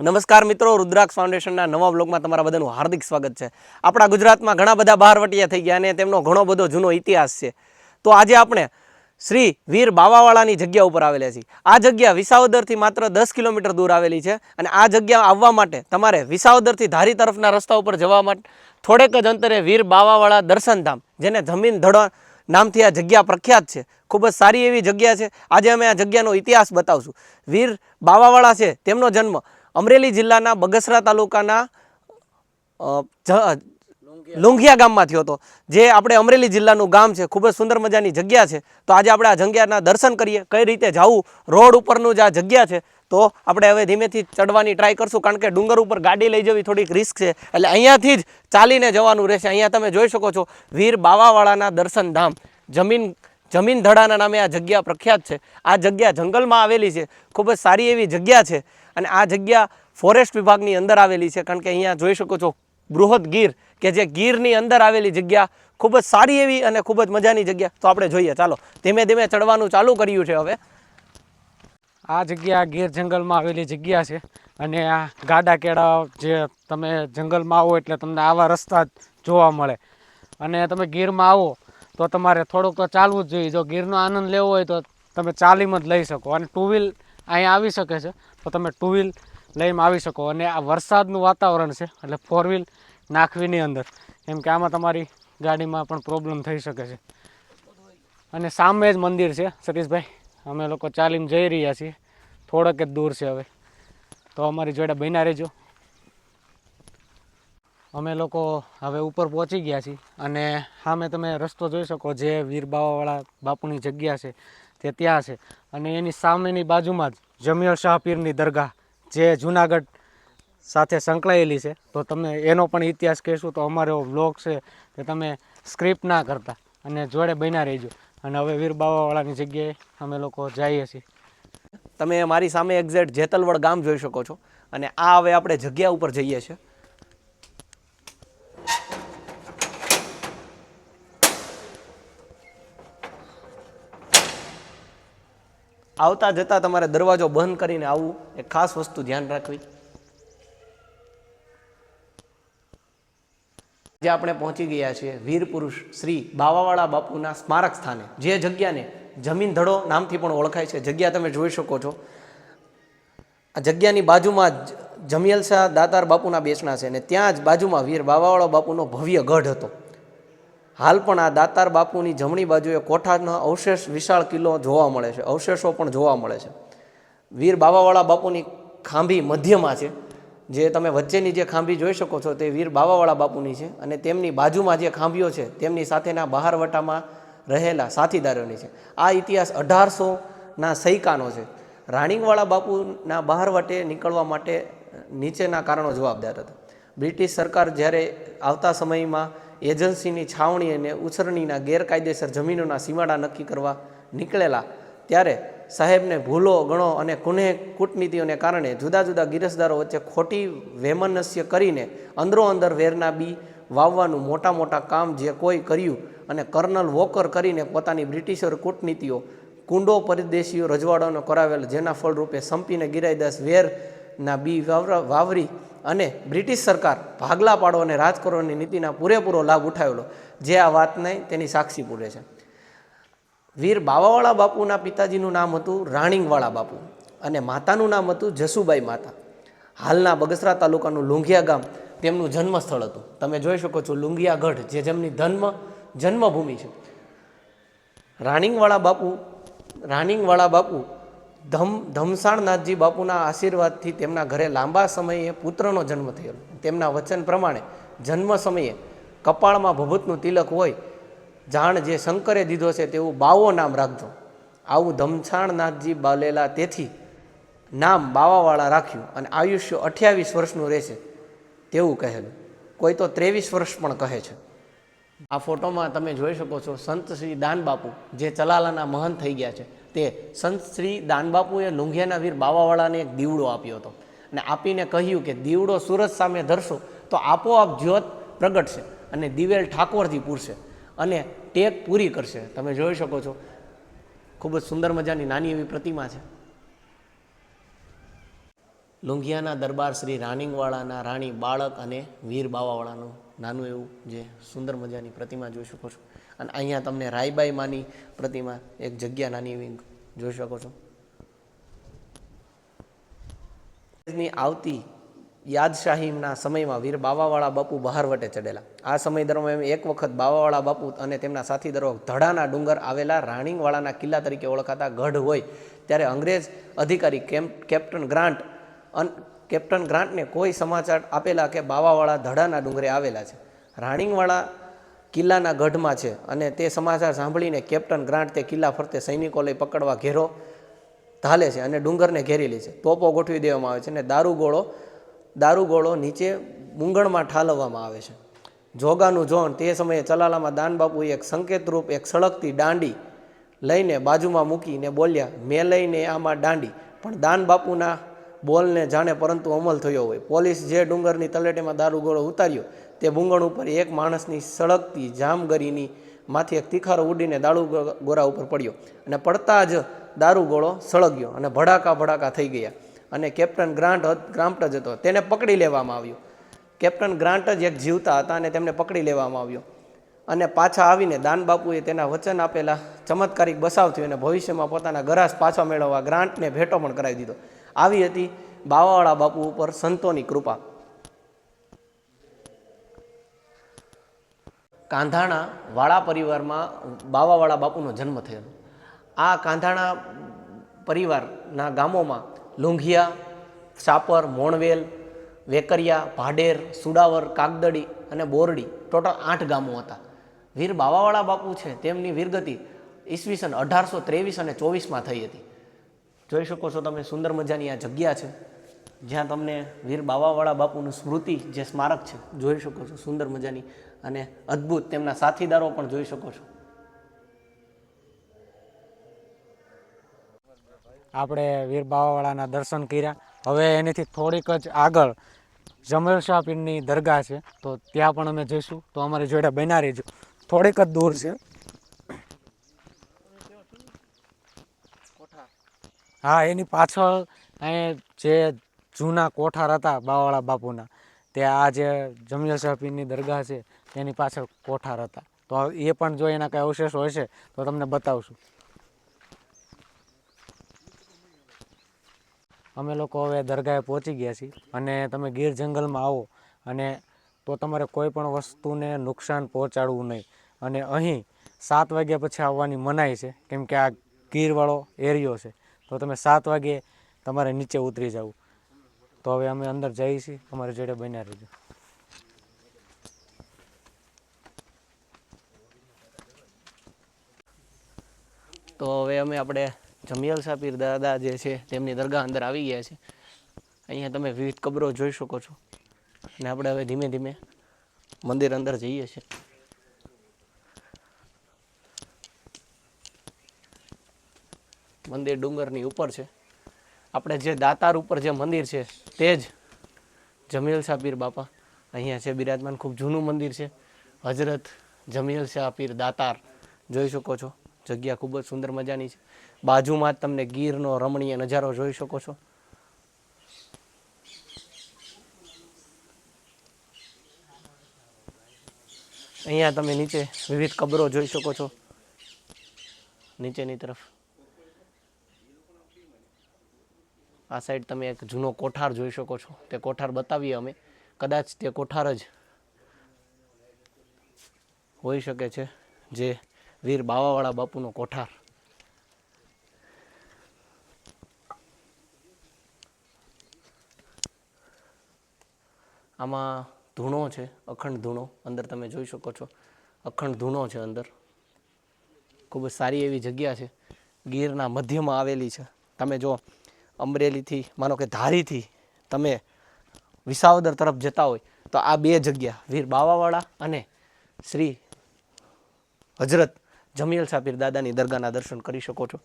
નમસ્કાર મિત્રો, રુદ્રાક્ષ ફાઉન્ડેશનના નવા બ્લોગમાં તમારા બધાનું હાર્દિક સ્વાગત છે. આપણા ગુજરાતમાં ઘણા બધા બહારવટિયા થઈ ગયા અને તેમનો ઘણો બધો જૂનો ઇતિહાસ છે. તો આજે આપણે શ્રી વીર બાવાવાળાની જગ્યા ઉપર આવેલા છીએ. આ જગ્યા વિસાવદરથી માત્ર દસ કિલોમીટર દૂર આવેલી છે અને આ જગ્યા આવવા માટે તમારે વિસાવદરથી ધારી તરફના રસ્તા ઉપર જવા માટે થોડેક જ અંતરે વીર બાવાવાળા દર્શનધામ જેને જમીન ધડો નામથી આ જગ્યા પ્રખ્યાત છે. ખૂબ જ સારી એવી જગ્યા છે. આજે અમે આ જગ્યાનો ઇતિહાસ બતાવશું. વીર બાવાવાળા છે, તેમનો જન્મ અમરેલી જિલ્લાના બગસરા તાલુકાના લુંઘિયા ગામમાં થયો હતો. જે આપણે અમરેલી જિલ્લાનું ગામ છે, ખૂબ જ સુંદર મજાની જગ્યા છે. તો આજે આપણે આ જગ્યાના દર્શન કરીએ, કઈ રીતે જવું, રોડ ઉપરનું જે આ જગ્યા છે, તો આપણે હવે ધીમેથી ચડવાની ટ્રાય કરશું, કારણ કે ડુંગર ઉપર ગાડી લઈ જવી થોડીક રિસ્ક છે. એટલે અહીંયાથી જ ચાલીને જવાનું રહેશે. અહીંયા તમે જોઈ શકો છો, વીર બાવાવાળાના દર્શન ધામ. જમીન જમીન ધડાના નામે આ જગ્યા પ્રખ્યાત છે. આ જગ્યા જંગલમાં આવેલી છે. ખૂબ જ સારી એવી જગ્યા છે અને આ જગ્યા ફોરેસ્ટ વિભાગની અંદર આવેલી છે. કારણ કે અહીંયા જોઈ શકો છો બૃહદ ગીર કે જે ગીરની અંદર આવેલી જગ્યા ખૂબ જ સારી એવી અને ખૂબ જ મજાની જગ્યા. તો આપણે જોઈએ. ચાલો, ધીમે ધીમે ચડવાનું ચાલુ કર્યું છે હવે. આ જગ્યા ગીર જંગલમાં આવેલી જગ્યા છે અને આ ગાડા કેળા જે તમે જંગલમાં આવો એટલે તમને આવા રસ્તા જોવા મળે. અને તમે ગીરમાં આવો તો તમારે થોડુંક તો ચાલવું જ જોઈએ. જો ગીરનો આનંદ લેવો હોય તો તમે ચાલીમાં જ લઈ શકો. અને ટુ વ્હીલ અહીંયા આવી શકે છે. તો તમે ટુ વ્હીલ લઈને આવી શકો. અને આ વરસાદનું વાતાવરણ છે, એટલે ફોર વ્હીલ નાખવીની અંદર. કેમ કે આમાં તમારી ગાડીમાં પણ પ્રોબ્લેમ થઈ શકે છે. અને સામે જ મંદિર છે, સતીશભાઈ. અમે લોકો ચાલીને જઈ રહ્યા છીએ. થોડોક જ દૂર છે હવે. તો અમારી જોડે બન્યા રહેજો. અમે લોકો હવે ઉપર પહોંચી ગયા છીએ. અને સામે તમે રસ્તો જોઈ શકો, જે વીર બાવાવાળા બાપુની જગ્યા છે, તે ત્યાં છે. અને એની સામેની બાજુમાં જ જમિયલ શાહ પીરની દરગાહ, જે જુનાગઢ સાથે સંકળાયેલી છે. તો તમે એનો પણ ઇતિહાસ કહેશું તો અમારો વ્લોગ છે તે તમે સ્ક્રિપ્ટ ના કરતા અને જોડે બન્યા રહેજો. અને હવે વીર બાવાવાળાની જગ્યાએ અમે લોકો જઈએ છીએ. તમે મારી સામે એક્ઝેક્ટ જેતલવડ ગામ જોઈ શકો છો. અને આ હવે આપણે જગ્યા ઉપર જઈએ છીએ. આવતા જતાં તમારે દરવાજો બંધ કરીને આવવું એ ખાસ વસ્તુ ધ્યાન રાખવી. જે આપણે પહોંચી ગયા છીએ વીર પુરુષ શ્રી બાવાવાળા બાપુના સ્મારક સ્થાને. જે જગ્યાને જમીન ધડો નામથી પણ ઓળખાય છે. જગ્યા તમે જોઈ શકો છો. આ જગ્યાની બાજુમાં જ જમિયલ શાહ દાતાર બાપુના બેસણા છે અને ત્યાં જ બાજુમાં વીર બાવાવાળા બાપુનો ભવ્ય ગઢ હતો. હાલ પણ આ દાતાર બાપુની જમણી બાજુએ કોઠારનો અવશેષ વિશાળ કિલ્લો જોવા મળે છે. અવશેષો પણ જોવા મળે છે. વીર બાવાવાળા બાપુની ખાંભી મધ્યમાં છે. જે તમે વચ્ચેની જે ખાંભી જોઈ શકો છો તે વીર બાવાવાળા બાપુની છે અને તેમની બાજુમાં જે ખાંભીઓ છે તેમની સાથેના બહારવટામાં રહેલા સાથીદારોની છે. આ ઇતિહાસ અઢારસોના સૈકાનો છે. રાણીંગવાળા બાપુના બહારવટે નીકળવા માટે નીચેના કારણો જવાબદાર હતા. બ્રિટિશ સરકાર જ્યારે આવતા સમયમાં એજન્સીની છાવણી અને ઉછરણીના ગેરકાયદેસર જમીનોના સીમાડા નક્કી કરવા નીકળેલા ત્યારે સાહેબને ભૂલો, ગણો અને કુને કૂટનીતિઓને કારણે જુદા જુદા ગિરસદારો વચ્ચે ખોટી વૈમનસ્ય કરીને અંદરો અંદર વેરના બી વાવવાનું મોટા મોટા કામ જે કોઈ કર્યું અને કર્નલ વોકર કરીને પોતાની બ્રિટિશર કૂટનીતિઓ કુંડો પરદેશીઓ રજવાડાનો કરાવેલ જેના ફળરૂપે સંપીને ગિરાઈદાસ વેરના બી વાવરી અને બ્રિટિશ સરકાર ભાગલા પાડો અને રાજ કરવાની નીતિના પૂરેપૂરો લાભ ઉઠાવેલો. જે આ વાતને તેની સાક્ષી પૂરે છે. વીર બાવાવાળા બાપુના પિતાજીનું નામ હતું રાણીંગવાળા બાપુ અને માતાનું નામ હતું જસુબાઈ માતા. હાલના બગસરા તાલુકાનું લુંઘિયા ગામ તેમનું જન્મસ્થળ હતું. તમે જોઈ શકો છો ગઢ, જે જેમની ધન્મ જન્મભૂમિ છે. રાણીંગવાળા બાપુ રાણીંગવાળા બાપુ ધમ ધમસાણનાથજી બાપુના આશીર્વાદથી તેમના ઘરે લાંબા સમયે પુત્રનો જન્મ થયેલો તેમના વચન પ્રમાણે જન્મ સમયે કપાળમાં ભભૂતનું તિલક હોય, જાણ જે શંકરે દીધો છે તેવું બાવો નામ રાખજો. આવું ધમછાણનાથજી બાલેલા તેથી નામ બાવાવાળા રાખ્યું અને આયુષ્ય અઠ્યાવીસ વર્ષનું રહેશે તેવું કહેલું. કોઈ તો ત્રેવીસ વર્ષ પણ કહે છે. આ ફોટોમાં તમે જોઈ શકો છો સંત શ્રી દાનબાપુ જે ચલાલાના મહંત થઈ ગયા છે. તે સંત શ્રી દાનબાપુએ લુંઘિયાના વીર બાવાવાળાને એક દીવડો આપ્યો હતો. અને આપીને કહ્યું કે દીવડો સુરત સામે ધરશો તો આપોઆપ જ્યોત પ્રગટશે અને દિવેલ ઠાકોરથી પૂરશે અને ટેક પૂરી કરશે. તમે જોઈ શકો છો, ખૂબ જ સુંદર મજાની નાની એવી પ્રતિમા છે. લુંઘિયાના દરબાર શ્રી રાનીંગવાળાના રાણી બાળક અને વીર બાવાવાળાનું નાનું એવું જે સુંદર મજાની પ્રતિમા જોઈ શકો છો. અને અહીંયા તમને રાયબાઈ માની પ્રતિમા એક જગ્યા નાની એવી જોઈ શકો છો. ની આવતી યાદશાહીના સમયમાં વીર બાવાવાળા બાપુ બહારવટે ચડેલા. આ સમય દરમિયાન એક વખત બાવાવાળા બાપુ અને તેમના સાથીદારો ધડાના ડુંગર આવેલા રાણીંગવાળાના કિલ્લા તરીકે ઓળખાતા ગઢ હોય ત્યારે અંગ્રેજ અધિકારી કેપ્ટન ગ્રાન્ટ અન કેપ્ટન ગ્રાન્ટને કોઈ સમાચાર આપેલા કે બાવાવાળા ધડાના ડુંગરે આવેલા છે. રાણીંગવાળા કિલ્લાના ગઢમાં છે અને તે સમાચાર સાંભળીને કેપ્ટન ગ્રાન્ટ તે કિલ્લા ફરતે સૈનિકો લઈ પકડવા ઘેરો ધાલે છે અને ડુંગરને ઘેરી લે છે. તોપો ગોઠવી દેવામાં આવે છે અને દારૂગોળો દારૂગોળો નીચે મુંગણમાં ઠાલવવામાં આવે છે. જોગાનું જોન તે સમયે ચલાલામાં દાનબાપુએ એક સંકેતરૂપ એક સળગતી દાંડી લઈને બાજુમાં મૂકીને બોલ્યા, મેં લઈને આમાં દાંડી. પણ દાનબાપુના બોલને જાણે પરંતુ અમલ થયો હોય. પોલીસ જે ડુંગરની તલેટીમાં દારૂગોળો ઉતાર્યો, તે ભૂંગણ ઉપર એક માણસની સળગતી જામગરીની માથે એક તીખારો ઉડીને દારૂ ગોરા ઉપર પડ્યો અને પડતા જ દારૂગોળો સળગ્યો અને ભડાકા ભડાકા થઈ ગયા અને કેપ્ટન ગ્રાન્ટ ગ્રામ્ટ જ હતો. તેને પકડી લેવામાં આવ્યો. કેપ્ટન ગ્રાન્ટ જ એક જીવતા હતા અને તેમને પકડી લેવામાં આવ્યો. અને પાછા આવીને દાનબાપુએ તેના વચન આપેલા ચમત્કારિક બસાવ થયો અને ભવિષ્યમાં પોતાના ગરાસ પાછા મેળવવા ગ્રાન્ટને ભેટો પણ કરાવી દીધો. આવી હતી. બાવાવાળા બાપુ ઉપર સંતોની કૃપા. કાંધાણા વાળા પરિવારમાં બાવાવાળા બાપુનો જન્મ થયેલો. આ કાંધાણા પરિવારના ગામોમાં લુંઘિયા, સાપર, મોણવેલ, વેકરિયા, ભાડેર, સુડાવર, કાગદડી અને બોરડી ટોટલ આઠ ગામો હતા. વીર બાવાવાળા બાપુ છે, તેમની વીરગતિ ઈસવીસન અઢારસો ત્રેવીસ અને ચોવીસમાં થઈ હતી. જોઈ શકો છો તમે સુંદર મજાની આ જગ્યા છે, જ્યાં તમને વીર બાવાવાળા બાપુનું સ્મૃતિ જે સ્મારક છે, જોઈ શકો છો સુંદર મજાની અને અદ્ભુત તેમના સાથીદારો પણ જોઈ શકો છો. આપણે વીર બાવાવાળાના દર્શન કર્યા. હવે એનાથી થોડીક જ આગળ જમેલ શાહ પીરની દરગાહ છે, તો ત્યાં પણ અમે જઈશું. તો અમારી જોડે બનારી રહેજો. થોડીક જ દૂર છે. હા, એની પાછળ અહીં જે જૂના કોઠાર હતા બાવાવાળા બાપુના, તે આ જે જમિયલ શાહ પીરની દરગાહ છે, તેની પાછળ કોઠાર હતા. તો એ પણ જો એના કાંઈ અવશેષ હોય છે, તો તમને બતાવશું. અમે લોકો હવે દરગાહે પહોંચી ગયા છીએ અને તમે ગીર જંગલમાં આવો અને તો તમારે કોઈ પણ વસ્તુને નુકસાન પહોંચાડવું નહીં. અને અહીં સાત વાગ્યા પછી આવવાની મનાઈ છે, કેમ કે આ ગીરવાળો એરિયો છે. તો તમે સાત વાગે તમારે નીચે ઉતરી જવું. તો હવે અમે અંદર જઈએ છીએ અમારી જોડે બન્યા રહેજો. તો હવે અમે આપણે જમિયલ સાપીર દાદા જે છે, તેમની દરગાહ અંદર આવી ગયા છે અહીંયા તમે વિવિધ કબરો જોઈ શકો છો. અને આપણે હવે ધીમે ધીમે મંદિર અંદર જઈએ છીએ. મંદિર ડુંગરની ઉપર છે. આપણે જે દાતાર ઉપર જે મંદિર છે, તે જ જમીલ શાહ પીર બાપા અહીંયા છે. બિરાજમાન ખૂબ જૂનું મંદિર છે. હજરત જમીલ શાહ પીર દાતાર, જોઈ શકો છો. જગ્યા ખૂબ જ સુંદર મજાની છે. બાજુમાં જ તમને ગીરનો રમણીય નજારો જોઈ શકો છો. અહીંયા તમે નીચે વિવિધ કબરો જોઈ શકો છો. નીચેની તરફ આ સાઈડ તમે એક જૂનો કોઠાર જોઈ શકો છો. તે કોઠાર બતાવીએ અમે. કદાચ તે કોઠાર જ હોઈ શકે છે જે વીર બાવાવાળા બાપુનો કોઠાર. આમાં ધૂણો છે, અખંડ ધૂણો અંદર તમે જોઈ શકો છો. અખંડ ધૂણો છે અંદર. ખૂબ સારી એવી જગ્યા છે. ગીરના મધ્યમાં આવેલી છે. તમે જો અમરેલીથી, માનો કે ધારીથી તમે વિસાવદર તરફ જતા હોય, તો આ બે જગ્યા, વીર બાવાવાળા અને શ્રી હજરત જમીલ સાપીર દાદાની દરગાહના દર્શન કરી શકો છો.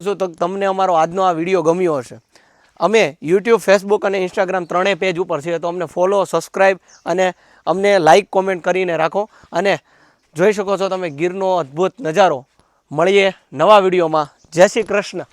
જો તમને અમારો આજનો આ વીડિયો ગમ્યો હશે. અમે યુટ્યુબ, ફેસબુક અને ઇન્સ્ટાગ્રામ ત્રણેય પેજ ઉપર છીએ, તો અમને ફોલો સબસ્ક્રાઈબ અને અમને લાઈક કોમેન્ટ કરીને રાખો. અને જોઈ શકો છો તમે ગીરનો અદ્ભુત નજારો. મળીએ નવા વિડીયોમાં. જય શ્રી કૃષ્ણ.